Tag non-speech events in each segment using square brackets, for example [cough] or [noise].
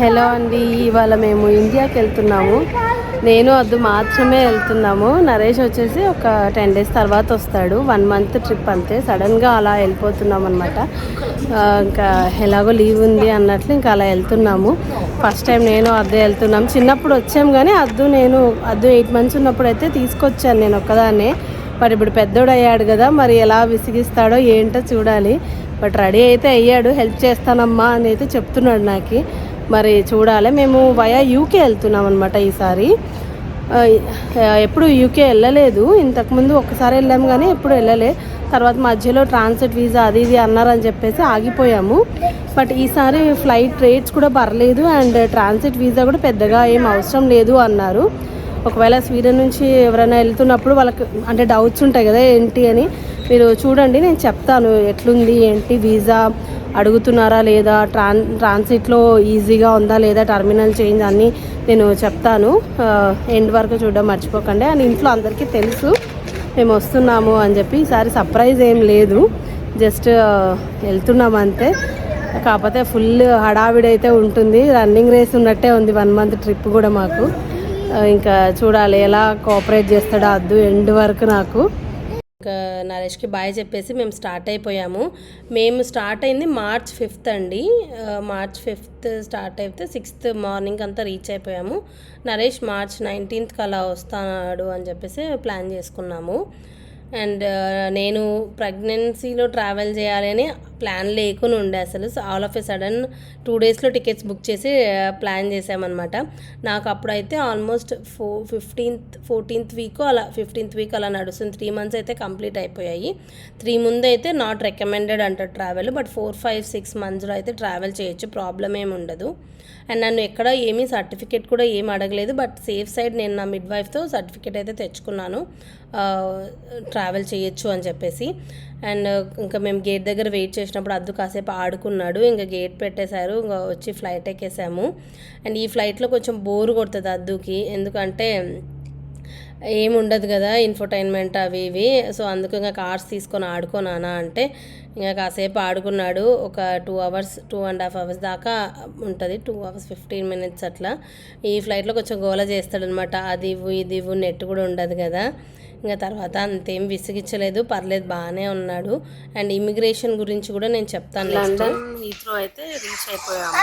Hello అండి ఇవాళ మేము ఇండియాకి వెళ్తున్నాము. నేను వద్దు మాత్రమే వెళ్తున్నాము. నరేష్ వచ్చేసి ఒక టెన్ డేస్ తర్వాత వస్తాడు. వన్ మంత్ ట్రిప్ అంతే. సడన్గా అలా వెళ్ళిపోతున్నాం అనమాట ఇంకా ఎలాగో లీవ్ ఉంది అన్నట్లు ఇంకా అలా వెళ్తున్నాము. ఫస్ట్ టైం నేను అద్దు వెళ్తున్నాం. చిన్నప్పుడు వచ్చాము కానీ అద్దు నేను అద్దు ఎయిట్ మంత్స్ ఉన్నప్పుడు అయితే తీసుకొచ్చాను నేను ఒక్కదాన్నే. మరి ఇప్పుడు పెద్దోడు అయ్యాడు కదా మరి ఎలా విసిగిస్తాడో ఏంటో చూడాలి. బట్ రెడీ అయితే అయ్యాడు. హెల్ప్ చేస్తానమ్మా అని అయితే చెప్తున్నాడు నాకు. మరి చూడాలి. మేము వయా యూకే వెళ్తున్నాం అనమాట ఈసారి. ఎప్పుడు యూకే వెళ్ళలేదు. ఇంతకుముందు ఒకసారి వెళ్ళాము కానీ ఎప్పుడు వెళ్ళలే. తర్వాత మధ్యలో ట్రాన్సిట్ వీసా అది ఇది అన్నారని చెప్పేసి ఆగిపోయాము. బట్ ఈసారి ఫ్లైట్ రేట్స్ కూడా పర్లేదు అండ్ ట్రాన్సిట్ వీసా కూడా పెద్దగా ఏం అవసరం లేదు అన్నారు. ఒకవేళ స్వీడన్ నుంచి ఎవరైనా వెళ్తున్నప్పుడు వాళ్ళకి అంటే డౌట్స్ ఉంటాయి కదా ఏంటి అని మీరు చూడండి. నేను చెప్తాను ఎట్లుంది ఏంటి వీసా అడుగుతున్నారా లేదా? ట్రాన్ ట్రాన్సిట్లో ఈజీగా ఉందా లేదా? టర్మినల్ చేంజ్ అన్నీ నేను చెప్తాను. ఎండ్ వరకు చూడడం మర్చిపోకండి. అండ్ ఇంట్లో అందరికీ తెలుసు. మేము వస్తున్నాము అని చెప్పి ఈసారి సర్ప్రైజ్ ఏం లేదు. జస్ట్ వెళ్తున్నాం అంతే. కాకపోతే ఫుల్ హడావిడి అయితే ఉంటుంది. రన్నింగ్ రేస్ ఉన్నట్టే ఉంది. వన్ మంత్ ట్రిప్ కూడా మాకు. ఇంకా చూడాలి ఎలా కోఆపరేట్ చేస్తాడో అద్దు ఎండ్ వరకు నాకు. ఇంకా నరేష్కి బాయ్ చెప్పేసి మేము స్టార్ట్ అయిపోయాము. మేము స్టార్ట్ అయింది మార్చ్ ఫిఫ్త్ అండి. మార్చ్ ఫిఫ్త్ స్టార్ట్ అయితే సిక్స్త్ మార్నింగ్ అంతా రీచ్ అయిపోయాము. నరేష్ మార్చ్ నైన్టీన్త్కి అలా వస్తాడు అని చెప్పేసి ప్లాన్ చేసుకున్నాము. అండ్ నేను ప్రెగ్నెన్సీలో ట్రావెల్ చేయాలని ప్లాన్ లేకుండా ఉండే అసలు. All of a sudden two డేస్లో టికెట్స్ బుక్ చేసి ప్లాన్ చేసామన్నమాట. నాకు అప్పుడైతే ఆల్మోస్ట్ ఫో ఫిఫ్టీన్త్ ఫోర్టీన్త్ వీక్ అలా ఫిఫ్టీన్త్ వీక్ అలా నడుస్తుంది. త్రీ మంత్స్ అయితే కంప్లీట్ అయిపోయాయి. త్రీ ముందు అయితే నాట్ రికమెండెడ్ అంటారు travel but four five six మంత్స్లో అయితే ట్రావెల్ చేయొచ్చు. ప్రాబ్లం ఏమి ఉండదు. అండ్ నన్ను ఎక్కడ ఏమీ సర్టిఫికేట్ కూడా ఏం అడగలేదు బట్ సేఫ్ సైడ్ నేను నా మిడ్ వైఫ్తో సర్టిఫికేట్ అయితే తెచ్చుకున్నాను. ట్రావెల్ చేయొచ్చు అని చెప్పేసి. అండ్ uh, ఇంకా మేము గేట్ దగ్గర వెయిట్ చేసినప్పుడు అద్దు కాసేపు ఆడుకున్నాడు. ఇంకా గేట్ పెట్టేశారు. ఇంకా వచ్చి ఫ్లైట్ ఎక్కేసాము. అండ్ ఈ ఫ్లైట్లో కొంచెం బోర్ కొడుతుంది అద్దుకి. ఎందుకంటే ఏముండదు ఉండదు కదా ఇన్ఫర్టైన్మెంట్ అవి ఇవి. సో అందుకు ఇంకా కార్స్ తీసుకొని ఆడుకోనానా అంటే ఇంకా కాసేపు ఆడుకున్నాడు. ఒక two hours two and half hours దాకా ఉంటుంది. టూ అవర్స్ ఫిఫ్టీన్ మినిట్స్ అట్లా. ఈ ఫ్లైట్లో కొంచెం గోల చేస్తాడనమాట అది ఇవ్వు ఇది ఇవ్వు నెట్ కూడా ఉండదు కదా. ఇంకా తర్వాత అంతేం విసిగించలేదు పర్లేదు బాగానే ఉన్నాడు. అండ్ ఇమిగ్రేషన్ గురించి కూడా నేను చెప్తాను లండన్ హీత్రో అయితే రీచ్ అయిపోయాము.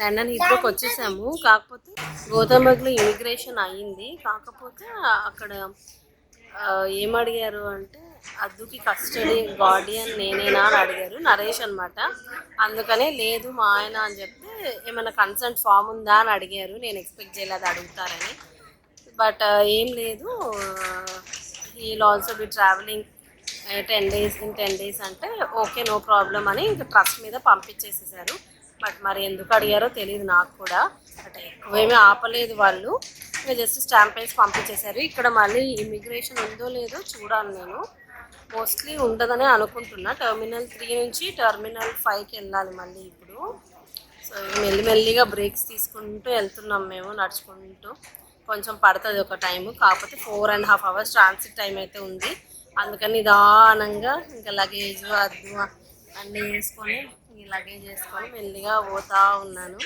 లండన్. హీత్రోకి వచ్చేసాము. కాకపోతే గోతంబర్గ్లో ఇమిగ్రేషన్ అయ్యింది. కాకపోతే అక్కడ ఆ, ఏం అడిగారు అంటే అద్దుకి కస్టడీ గార్డియన్ నేనేనా అని అడిగారు. నరేష్ అనమాట అందుకనే లేదు మా ఆయన అని చెప్తే ఏమైనా కన్సర్ట్ ఫామ్ ఉందా అని అడిగారు. నేను ఎక్స్పెక్ట్ చేయలేదు అడుగుతారని. బట్ ఏం లేదు. ఈ also be traveling ten days in ten days అంటే ఓకే నో ప్రాబ్లం అని ఇంకా ట్రస్ట్ మీద పంపించేసేసారు. బట్ మరి ఎందుకు అడిగారో తెలియదు నాకు కూడా. బట్ ఎక్కువేమీ ఆపలేదు వాళ్ళు. ఇంకా జస్ట్ స్టాంప్ వేసి పంపించేశారు. ఇక్కడ మళ్ళీ ఇమిగ్రేషన్ ఉందో లేదో చూడాలి నేను. మోస్ట్లీ ఉండదని అనుకుంటున్నా. టర్మినల్ త్రీ నుంచి టర్మినల్ ఫైవ్కి వెళ్ళాలి మళ్ళీ ఇప్పుడు. సో మెల్లిమెల్లిగా బ్రేక్స్ తీసుకుంటూ వెళ్తున్నాం మేము నడుచుకుంటూ. కొంచెం పడుతుంది ఒక టైం కాకపోతే four and half hours transit time అయితే ఉంది. అందుకని నిదానంగా ఇంకా లగేజ్ అద్దు అన్నీ వేసుకొని ఈ లగేజ్ వేసుకొని మెల్లిగా పోతా ఉన్నాను.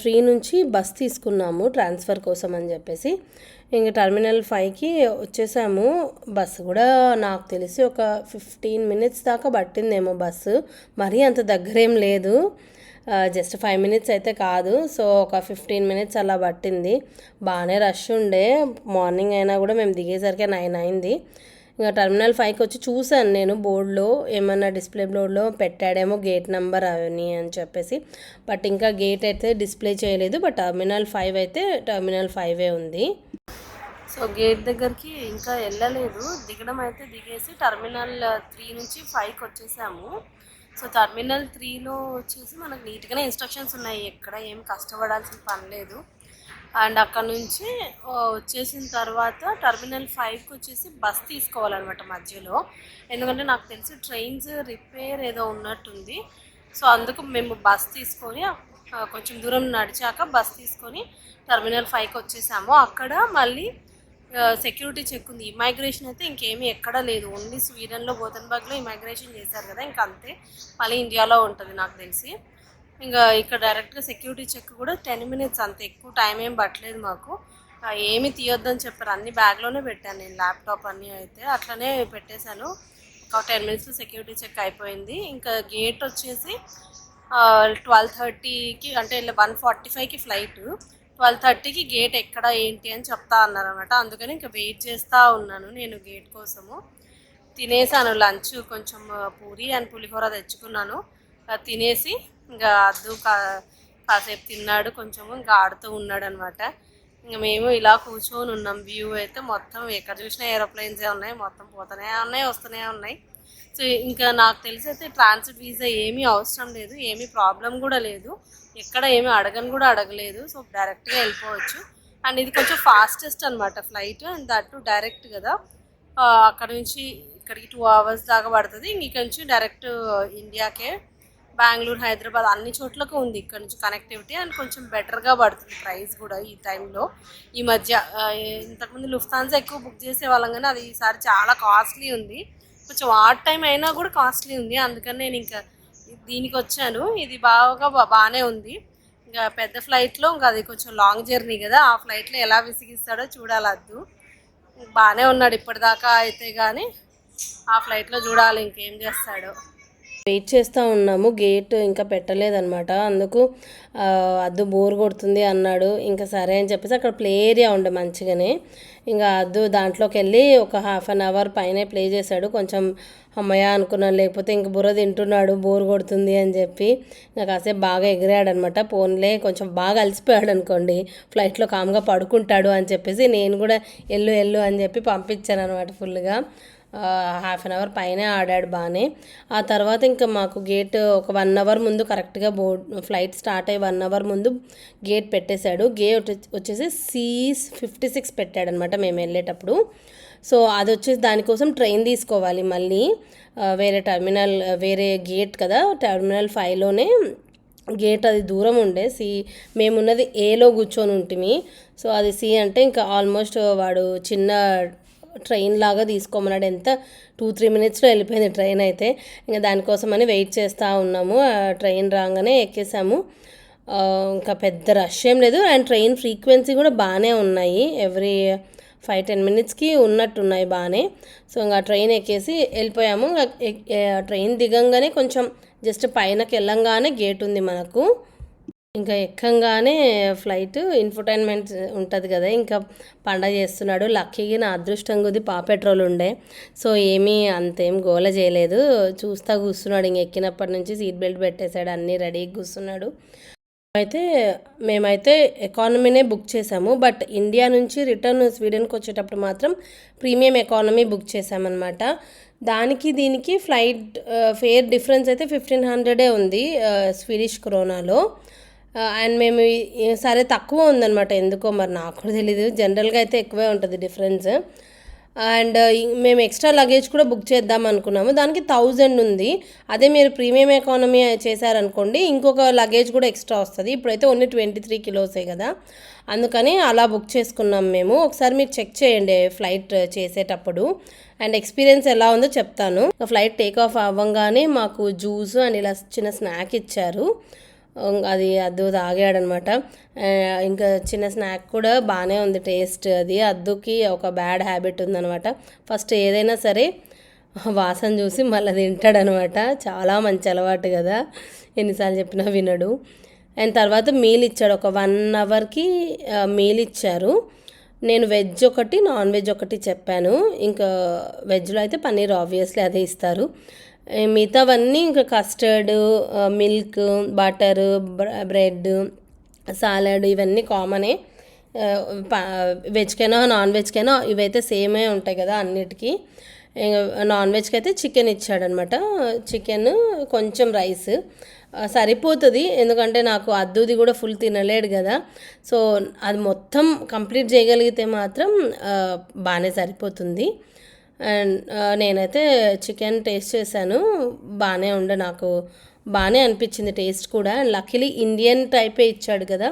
త్రీ నుంచి బస్ తీసుకున్నాము ట్రాన్స్ఫర్ కోసం అని చెప్పేసి. ఇంక టర్మినల్ ఫైవ్కి వచ్చేసాము. బస్సు కూడా నాకు తెలిసి ఒక ఫిఫ్టీన్ మినిట్స్ దాకా పట్టిందేమో బస్సు మరీ అంత దగ్గరేం లేదు. జస్ట్ ఫైవ్ మినిట్స్ అయితే కాదు. సో ఒక ఫిఫ్టీన్ మినిట్స్ అలా పట్టింది. బాగానే రష్ ఉండే. మార్నింగ్ అయినా కూడా మేము దిగేసరికి నైన్ అయింది. ఇంకా టర్మినల్ ఫైవ్కి వచ్చి చూశాను నేను బోర్డులో ఏమన్నా డిస్ప్లే బోర్డులో పెట్టాడేమో గేట్ నెంబర్ అవన్నీ అని చెప్పేసి. బట్ ఇంకా గేట్ అయితే డిస్ప్లే చేయలేదు. బట్ టర్మినల్ ఫైవ్ అయితే టర్మినల్ ఫైవే ఉంది. సో గేట్ దగ్గరికి ఇంకా వెళ్ళలేదు. దిగడం అయితే దిగేసి టర్మినల్ త్రీ నుంచి ఫైవ్కి వచ్చేసాము. సో టర్మినల్ త్రీలో వచ్చేసి మనకు నీట్గానే ఇన్స్ట్రక్షన్స్ ఉన్నాయి. ఎక్కడ ఏం కష్టపడాల్సిన పని లేదు. అండ్ అక్కడ నుంచి వచ్చేసిన తర్వాత టర్మినల్ ఫైవ్కి వచ్చేసి బస్ తీసుకోవాలన్నమాట మధ్యలో. ఎందుకంటే నాకు తెలిసి ట్రైన్స్ రిపేర్ ఏదో ఉన్నట్టుంది. సో అందుకు మేము బస్ తీసుకొని కొంచెం దూరం నడిచాక బస్ తీసుకొని టర్మినల్ ఫైవ్కి వచ్చేసాము. అక్కడ మళ్ళీ సెక్యూరిటీ చెక్ ఉంది. ఇమైగ్రేషన్ అయితే ఇంకేమీ ఎక్కడా లేదు. ఓన్లీ స్వీడన్లో గోతన్బాగ్లో ఇమైగ్రేషన్ చేశారు కదా ఇంకంతే అంతే. మళ్ళీ ఇండియాలో ఉంటుంది నాకు తెలిసి. ఇంకా ఇక్కడ డైరెక్ట్గా సెక్యూరిటీ చెక్ కూడా టెన్ మినిట్స్ అంత. ఎక్కువ టైం ఏం పట్టలేదు మాకు. ఏమి తీయొద్దని చెప్పారు. అన్ని బ్యాగ్లోనే పెట్టాను నేను ల్యాప్టాప్ అన్నీ అయితే. అట్లనే పెట్టేశాను. ఒక టెన్ మినిట్స్లో సెక్యూరిటీ చెక్ అయిపోయింది. ఇంకా గేట్ వచ్చేసి ట్వెల్వ్ థర్టీకి అంటే వన్ ఫార్టీ ఫైవ్కి ఫ్లైట్. ట్వెల్వ్ థర్టీకి గేట్ ఎక్కడ ఏంటి అని చెప్తా అన్నారు అనమాట అందుకని ఇంకా వెయిట్ చేస్తూ ఉన్నాను నేను గేట్ కోసము. తినేసాను లంచ్ కొంచెం పూరి అండ్ పులిహోర తెచ్చుకున్నాను. తినేసి ఇంకా అద్దు కా- కాసేపు తిన్నాడు కొంచెము ఇంకా ఆడుతూ ఉన్నాడు అనమాట ఇంకా మేము ఇలా కూర్చొని ఉన్నాం. వ్యూ అయితే మొత్తం ఎక్కడ చూసినా ఏరోప్లేన్సే ఉన్నాయి. మొత్తం పోతూనే ఉన్నాయి వస్తూనే ఉన్నాయి. సో ఇంకా నాకు తెలిసి అయితే ట్రాన్సిట్ వీసా ఏమీ అవసరం లేదు. ఏమీ ప్రాబ్లం కూడా లేదు. ఎక్కడ ఏమీ అడగని కూడా అడగలేదు. సో డైరెక్ట్గా వెళ్ళిపోవచ్చు. అండ్ ఇది కొంచెం ఫాస్టెస్ట్ అనమాట ఫ్లైట్ అండ్ దట్ డైరెక్ట్ కదా. అక్కడ నుంచి ఇక్కడికి టూ అవర్స్ దాకా పడుతుంది. ఇంక నుంచి డైరెక్ట్ ఇండియాకే uh, బెంగళూరు హైదరాబాద్ అన్ని చోట్లకు ఉంది ఇక్కడ నుంచి కనెక్టివిటీ అండ్ కొంచెం బెటర్గా పడుతుంది ప్రైస్ కూడా ఈ టైంలో ఈ మధ్య ఇంతకుముందు లుఫ్తాన్సా ఎక్కువ బుక్ చేసే వాళ్ళం కానీ అది ఈసారి చాలా కాస్ట్లీ ఉంది. కొంచెం ఆర్ట్ టైం అయినా కూడా కాస్ట్లీ ఉంది. అందుకని నేను ఇంకా దీనికి వచ్చాను. ఇది బాగా బాగానే ఉంది. ఇంకా పెద్ద ఫ్లైట్లో ఇంకా అది కొంచెం లాంగ్ జర్నీ కదా. ఆ ఫ్లైట్లో ఎలా విసిగిస్తాడో చూడాలద్దు బాగానే ఉన్నాడు ఇప్పటిదాకా అయితే కానీ ఆ ఫ్లైట్లో చూడాలి ఇంకేం చేస్తాడో. వెయిట్ చేస్తూ ఉన్నాము. గేట్ ఇంకా పెట్టలేదన్నమాట. అందుకు అద్దు బోర్ కొడుతుంది అన్నాడు. ఇంకా సరే అని చెప్పేసి అక్కడ ప్లే ఏరియా ఉండే మంచిగానే. ఇంకా అద్దు దాంట్లోకి వెళ్ళి ఒక హాఫ్ అన్ అవర్ పైనే ప్లే చేశాడు. కొంచెం అమ్మయ్య అనుకున్నాను లేకపోతే ఇంక బుర్ర తింటున్నాడు. బోర్ కొడుతుంది అని చెప్పి ఇంకా కాసేపు బాగా ఎగిరాడు అనమాట పోన్లే కొంచెం బాగా అలసిపోయాడు అనుకోండి. ఫ్లైట్లో కామ్గా పడుకుంటాడు అని చెప్పేసి నేను కూడా ఎల్లు ఎల్లు అని చెప్పి పంపించాను అనమాట ఫుల్గా. హాఫ్ అన్ అవర్ పైనే ఆడాడు బాగానే ఆ తర్వాత ఇంకా మాకు గేట్ ఒక వన్ అవర్ ముందు కరెక్ట్గా బోర్డ్ ఫ్లైట్ స్టార్ట్ అయ్యి వన్ అవర్ ముందు గేట్ పెట్టేశాడు. గేట్ వచ్చేసి సి ఫిఫ్టీ సిక్స్ పెట్టాడనమాట మేము వెళ్ళేటప్పుడు. సో అది వచ్చేసి దానికోసం ట్రైన్ తీసుకోవాలి మళ్ళీ. వేరే టర్మినల్ వేరే గేట్ కదా టర్మినల్ ఫైవ్లోనే గేట్ అది దూరం ఉండే. సి మేమున్నది ఏలో కూర్చొని ఉంటిమి సో అది సి అంటే ఇంకా ఆల్మోస్ట్ వాడు చిన్న ట్రైన్ లాగా తీసుకోమన్నాడు. ఎంత? టూ త్రీ మినిట్స్లో వెళ్ళిపోయింది ట్రైన్ అయితే. ఇంకా దానికోసమని వెయిట్ చేస్తూ ఉన్నాము. ఆ ట్రైన్ రాగానే ఎక్కేసాము. ఇంకా పెద్ద రష్ ఏం లేదు. అండ్ ట్రైన్ ఫ్రీక్వెన్సీ కూడా బాగానే ఉన్నాయి. ఎవ్రీ ఫైవ్ టెన్ మినిట్స్కి ఉన్నట్టున్నాయి బాగానే. సో ఇంకా ట్రైన్ ఎక్కేసి వెళ్ళిపోయాము. ట్రైన్ దిగంగానే కొంచెం జస్ట్ పైనకి వెళ్ళంగానే గేట్ ఉంది మనకు. ఇంకా ఎక్కంగానే ఫ్లైట్ ఇన్ఫర్టైన్మెంట్ ఉంటుంది కదా ఇంకా పండగ చేస్తున్నాడు. లక్కీగా నా అదృష్టం కొద్ది పా పెట్రోల్ ఉండే. సో ఏమీ అంతేం గోల చేయలేదు. చూస్తా కూర్చున్నాడు ఇంక ఎక్కినప్పటి నుంచి సీట్ బెల్ట్ పెట్టేశాడు అన్నీ రెడీగా కూర్చున్నాడు. అయితే మేమైతే ఎకానమీనే బుక్ చేసాము బట్ ఇండియా నుంచి రిటర్న్ స్వీడన్కి వచ్చేటప్పుడు మాత్రం ప్రీమియం ఎకానమీ బుక్ చేసామన్నమాట దానికి దీనికి ఫ్లైట్ ఫేర్ డిఫరెన్స్ అయితే ఫిఫ్టీన్ హండ్రెడే ఉంది స్వీడిష్ క్రోనాలో. అండ్ మేము సరే తక్కువ ఉందనమాట ఎందుకో మరి నాకు కూడా తెలీదు. జనరల్గా అయితే ఎక్కువే ఉంటుంది డిఫరెన్స్ అండ్ మేము ఎక్స్ట్రా లగేజ్ కూడా బుక్ చేద్దాం అనుకున్నాము. దానికి థౌజండ్ ఉంది. అదే మీరు ప్రీమియం ఎకానమీ చేశారనుకోండి ఇంకొక లగేజ్ కూడా ఎక్స్ట్రా వస్తుంది. ఇప్పుడైతే ఓన్లీ ట్వంటీ త్రీ కిలోసే కదా. అందుకని అలా బుక్ చేసుకున్నాం మేము. ఒకసారి మీరు చెక్ చేయండి ఫ్లైట్ చేసేటప్పుడు. అండ్ ఎక్స్పీరియన్స్ ఎలా ఉందో చెప్తాను. ఫ్లైట్ టేక్ ఆఫ్ అవ్వగానే మాకు జ్యూస్ అండ్ ఇలా చిన్న స్నాక్ ఇచ్చారు. అది అద్దు తాగాడనమాట. ఇంకా చిన్న స్నాక్ కూడా బాగానే ఉంది టేస్ట్ అది. అద్దుకి ఒక బ్యాడ్ హ్యాబిట్ ఉందనమాట. ఫస్ట్ ఏదైనా సరే వాసన చూసి మళ్ళీ తింటాడనమాట. చాలా మంచి అలవాటు కదా. ఎన్నిసార్లు చెప్పినా వినడు. అండ్ తర్వాత మీల్ ఇచ్చాడు. ఒక వన్ అవర్కి మీల్ ఇచ్చారు. నేను వెజ్ ఒకటి నాన్ వెజ్ ఒకటి చెప్పాను. ఇంకా వెజ్లో అయితే పన్నీర్ ఆబ్వియస్లీ అదే ఇస్తారు. మిగతావన్నీ ఇంకా custard milk butter bread salad ఇవన్నీ కామనే వెజ్కైనా నాన్ వెజ్కైనా ఇవైతే సేమే ఉంటాయి కదా అన్నిటికీ. ఇంకా నాన్ వెజ్కి అయితే చికెన్ ఇచ్చాడనమాట చికెన్ కొంచెం రైస్ సరిపోతుంది ఎందుకంటే నాకు అద్దుది కూడా ఫుల్ తినలేడు కదా. సో అది మొత్తం కంప్లీట్ చేయగలిగితే మాత్రం బాగానే సరిపోతుంది. నేనైతే చికెన్ టేస్ట్ చేశాను. బాగానే ఉండే నాకు. బాగానే అనిపించింది టేస్ట్ కూడా. అండ్ లక్కీలీ ఇండియన్ టైపే ఇచ్చాడు కదా.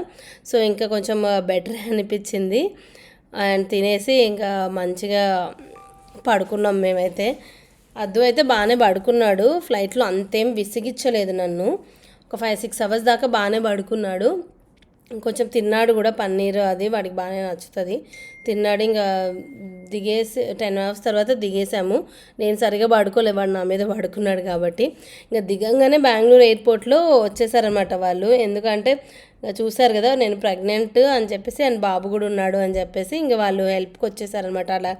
సో ఇంకా కొంచెం బెటర్ [laughs] అనిపించింది. అండ్ తినేసి ఇంకా మంచిగా పడుకున్నాం మేమైతే. అద్దు అయితే బాగానే పడుకున్నాడు. ఫ్లైట్లో అంతేం విసిగించలేదు నన్ను. ఒక ఫైవ్ సిక్స్ అవర్స్ దాకా బాగానే పడుకున్నాడు. కొంచెం తిన్నాడు కూడా పన్నీర్ అది వాడికి బాగానే నచ్చుతుంది. తిన్నాడు ఇంకా దిగేసి టెన్ అవర్స్ తర్వాత దిగేసాము. నేను సరిగా పడుకోలే వాడు నా మీద పడుకున్నాడు కాబట్టి. ఇంకా దిగంగానే బెంగళూరు ఎయిర్పోర్ట్లో వచ్చేసారనమాట వాళ్ళు. ఎందుకంటే ఇంకా చూశారు కదా నేను ప్రెగ్నెంట్ అని చెప్పేసి ఆయన బాబు కూడా ఉన్నాడు అని చెప్పేసి ఇంకా వాళ్ళు హెల్ప్కి వచ్చేసారనమాట అలా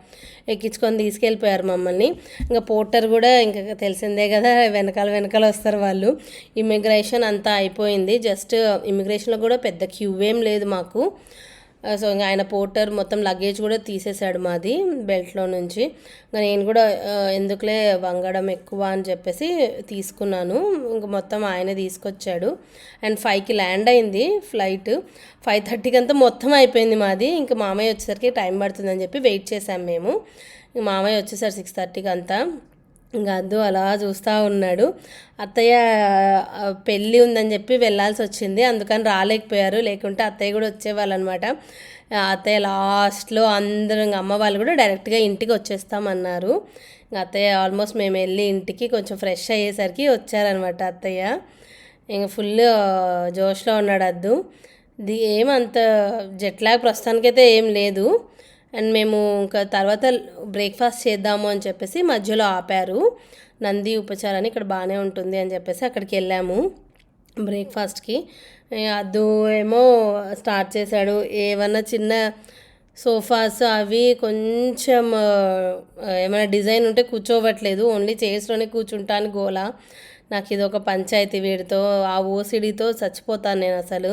ఎక్కించుకొని తీసుకెళ్ళిపోయారు మమ్మల్ని. ఇంకా పోర్టర్ కూడా ఇంకా తెలిసిందే కదా వెనకాల వెనకాల వస్తారు వాళ్ళు. ఇమిగ్రేషన్ అంతా అయిపోయింది. జస్ట్ ఇమిగ్రేషన్లో కూడా పెద్ద క్యూ ఏం లేదు మాకు. సో ఇంకా ఆయన పోర్టర్ మొత్తం లగేజ్ కూడా తీసేశాడు మాది బెల్ట్లో నుంచి. ఇంకా నేను కూడా ఎందుకులే వంగడం ఎక్కువ అని చెప్పేసి తీసుకున్నాను. ఇంక మొత్తం ఆయన తీసుకొచ్చాడు. అండ్ ఫైవ్కి ల్యాండ్ అయింది ఫ్లైట్ ఫైవ్ థర్టీకి అంతా మొత్తం అయిపోయింది మాది. ఇంకా మామయ్య వచ్చేసరికి టైం పడుతుందని చెప్పి వెయిట్ చేసాం మేము. మామయ్య వచ్చేసారు సిక్స్ థర్టీకి అంతా. ఇంకా అద్దు అలా చూస్తూ ఉన్నాడు. అత్తయ్య పెళ్ళి ఉందని చెప్పి వెళ్ళాల్సి వచ్చింది. అందుకని రాలేకపోయారు. లేకుంటే అత్తయ్య కూడా వచ్చేవాళ్ళు అనమాట అత్తయ్య లాస్ట్లో అందరూ ఇంకా అమ్మ వాళ్ళు కూడా డైరెక్ట్గా ఇంటికి వచ్చేస్తామన్నారు. ఇంకా అత్తయ్య ఆల్మోస్ట్ మేము వెళ్ళి ఇంటికి కొంచెం ఫ్రెష్ అయ్యేసరికి వచ్చారనమాట అత్తయ్య. ఇంక ఫుల్ జోష్లో ఉన్నాడు అద్దు. ఇది ఏమంత జెట్లాగ్ ప్రస్తుతానికైతే ఏం లేదు. అండ్ మేము ఇంకా తర్వాత బ్రేక్ఫాస్ట్ చేద్దాము అని చెప్పేసి మధ్యలో ఆపారు. నంది ఉపచారాన్ని ఇక్కడ బాగానే ఉంటుంది అని చెప్పేసి అక్కడికి వెళ్ళాము బ్రేక్ఫాస్ట్కి. అద్దు ఏమో స్టార్ట్ చేశాడు. ఏమన్నా చిన్న సోఫాస్ అవి కొంచెం ఏమైనా డిజైన్ ఉంటే కూర్చోవట్లేదు. ఓన్లీ చైర్స్లోనే కూర్చుంటాను గోల. నాకు ఇది ఒక పంచాయతీ వీడితో ఆ ఓసిడితో చచ్చిపోతాను నేను అసలు.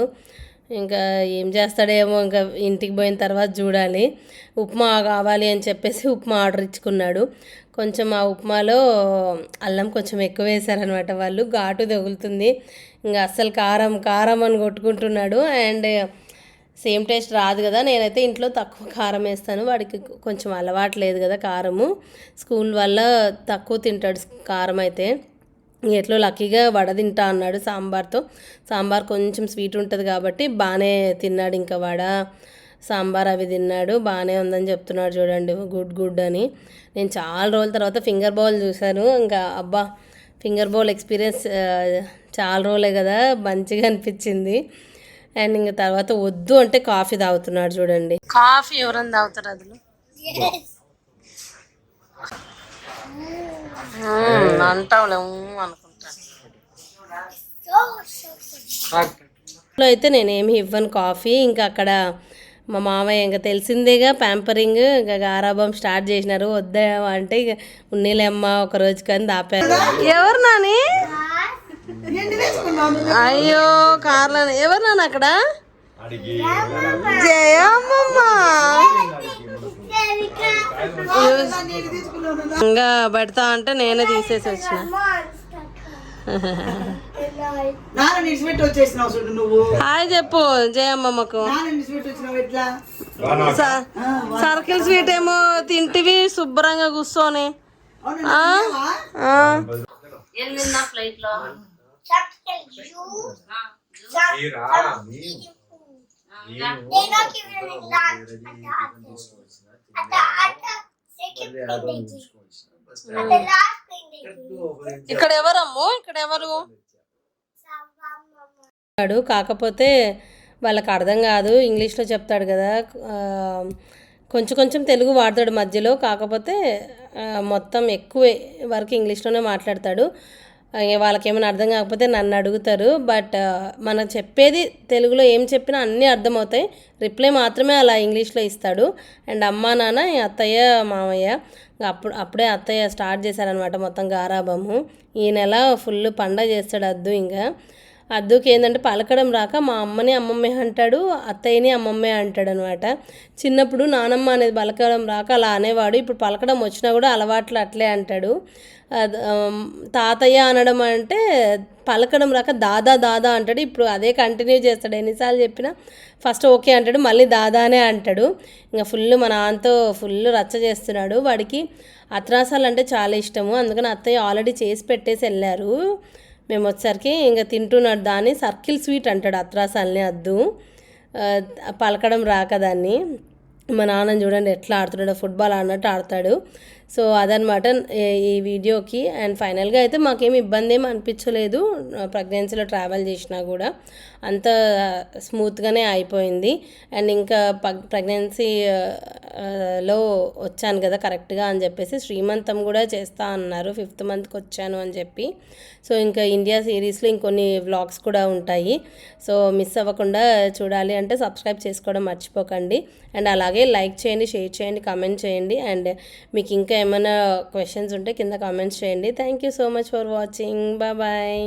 ఇంకా ఏం చేస్తాడేమో ఇంకా ఇంటికి పోయిన తర్వాత చూడాలి. ఉప్మా కావాలి అని చెప్పేసి ఉప్మా ఆర్డర్ ఇచ్చుకున్నాడు. కొంచెం ఆ ఉప్మాలో అల్లం కొంచెం ఎక్కువ వేశారనమాట వాళ్ళు. ఘాటు తగులుతుంది. ఇంకా అస్సలు కారం కారం అని కొట్టుకుంటున్నాడు. అండ్ సేమ్ టేస్ట్ రాదు కదా. నేనైతే ఇంట్లో తక్కువ కారం వేస్తాను. వాడికి కొంచెం అలవాటు లేదు కదా కారము. స్కూల్ వల్ల తక్కువ తింటాడు కారం అయితే. ఎట్లో లక్కీగా వడ తింటా అన్నాడు సాంబార్తో. సాంబార్ కొంచెం స్వీట్ ఉంటుంది కాబట్టి బాగానే తిన్నాడు ఇంకా వడ. సాంబార్ అవి తిన్నాడు బాగానే ఉందని చెప్తున్నాడు చూడండి గుడ్ గుడ్ అని. నేను చాలా రోజుల తర్వాత ఫింగర్ బౌల్ చూశాను ఇంకా అబ్బా ఫింగర్ బౌల్ ఎక్స్పీరియన్స్ చాలా రోజులే కదా మంచిగా అనిపించింది. అండ్ ఇంకా తర్వాత వద్దు అంటే కాఫీ తాగుతున్నాడు చూడండి. కాఫీ ఎవరైనా తాగుతారు అందులో? అనుకుంటాను అయితే నేనేమి ఇవ్వను కాఫీ ఇంకా అక్కడ మా మామయ్య ఇంకా తెలిసిందేగా ప్యాంపరింగ్ ఇంకా గారాబం స్టార్ట్ చేసినారు వద్దా అంటే ఇక ఉన్నీలేమ్మ ఒక రోజు కానీ దాపారు. ఎవరు నాని? అయ్యో కార్లో ఎవరు నాన్న అక్కడ? జయమ్మమ్మ ఇంకా పెడతా అంటే నేనే తీసేసి వచ్చిన. హాయ్ చెప్పు జయమ్మమ్మకు. సర్కిల్ స్వీట్ ఏమో తింటివి శుభ్రంగా కూర్చొని. అవును ఇక్కడ ఎవరమ్ము? ఇక్కడ ఎవరు? అడు కాకపోతే వాళ్ళకి అర్థం కాదు. ఇంగ్లీష్లో చెప్తాడు కదా కొంచెం కొంచెం తెలుగు వాడతాడు మధ్యలో. కాకపోతే మొత్తం ఎక్కువే వరకు ఇంగ్లీష్లోనే మాట్లాడతాడు. ఆ, వాళ్ళకి ఏమైనా అర్థం కాకపోతే నన్ను అడుగుతారు. బట్ మనం చెప్పేది తెలుగులో ఏం చెప్పినా అన్నీ అర్థమవుతాయి. రిప్లై మాత్రమే అలా ఇంగ్లీష్లో ఇస్తాడు. అండ్ అమ్మ నాన్న ఈ అత్తయ్య మామయ్య అప్పుడు అప్పుడే అత్తయ్య స్టార్ట్ చేశారనమాట మొత్తం గారాబము ఈ నెల ఫుల్ పండగ చేస్తాడు అద్దు ఇంకా అద్దుకి ఏంటంటే పలకడం రాక మా అమ్మని అమ్మమ్మే అంటాడు అత్తయ్యని అమ్మమ్మే అంటాడు అనమాట చిన్నప్పుడు నానమ్మ అనేది పలకడం రాక అలా అనేవాడు. ఇప్పుడు పలకడం వచ్చినా కూడా అలవాట్లు అట్లే అంటాడు. తాతయ్య అనడం అంటే పలకడం రాక దాదా దాదా అంటాడు. ఇప్పుడు అదే కంటిన్యూ చేస్తాడు. ఎన్నిసార్లు చెప్పినా ఫస్ట్ ఓకే అంటాడు మళ్ళీ దాదానే అంటాడు. ఇంకా ఫుల్ మా నాన్నతో ఫుల్ రచ్చ చేస్తున్నాడు. వాడికి అత్రాసాలు అంటే చాలా ఇష్టము. అందుకని అత్తయ్య ఆల్రెడీ చేసి పెట్టేసి వెళ్ళారు. మేము వచ్చేసరికి ఇంకా తింటున్నాడు దాన్ని సర్కిల్ స్వీట్ అంటాడు అత్రాసాలని అద్దు. పలకడం రాక దాన్ని. మా నాన్న చూడండి ఎట్లా ఆడుతున్నాడో ఫుట్బాల్ ఆడినట్టు ఆడతాడు. సో అదనమాట ఈ- వీడియోకి. అండ్ ఫైనల్గా అయితే మాకేం ఇబ్బంది ఏం అనిపించలేదు ప్రెగ్నెన్సీలో ట్రావెల్ చేసినా కూడా. అంత స్మూత్గానే అయిపోయింది. అండ్ ఇంకా పగ్ ప్రెగ్నెన్సీ లో వచ్చాను కదా కరెక్ట్గా అని చెప్పేసి శ్రీమంతం కూడా చేస్తా అన్నారు. ఫిఫ్త్ మంత్కి వచ్చాను అని చెప్పి. సో ఇంకా ఇండియా సిరీస్లో ఇంకొన్ని వ్లాగ్స్ కూడా ఉంటాయి. సో మిస్ అవ్వకుండా చూడాలి అంటే సబ్స్క్రైబ్ చేసుకోవడం మర్చిపోకండి. అండ్ అలాగే లైక్ చేయండి షేర్ చేయండి కామెంట్ చేయండి. అండ్ మీకు ఇంకా ఏమైనా క్వశ్చన్స్ ఉంటే కింద కామెంట్స్ చేయండి. Thank you so much for watching bye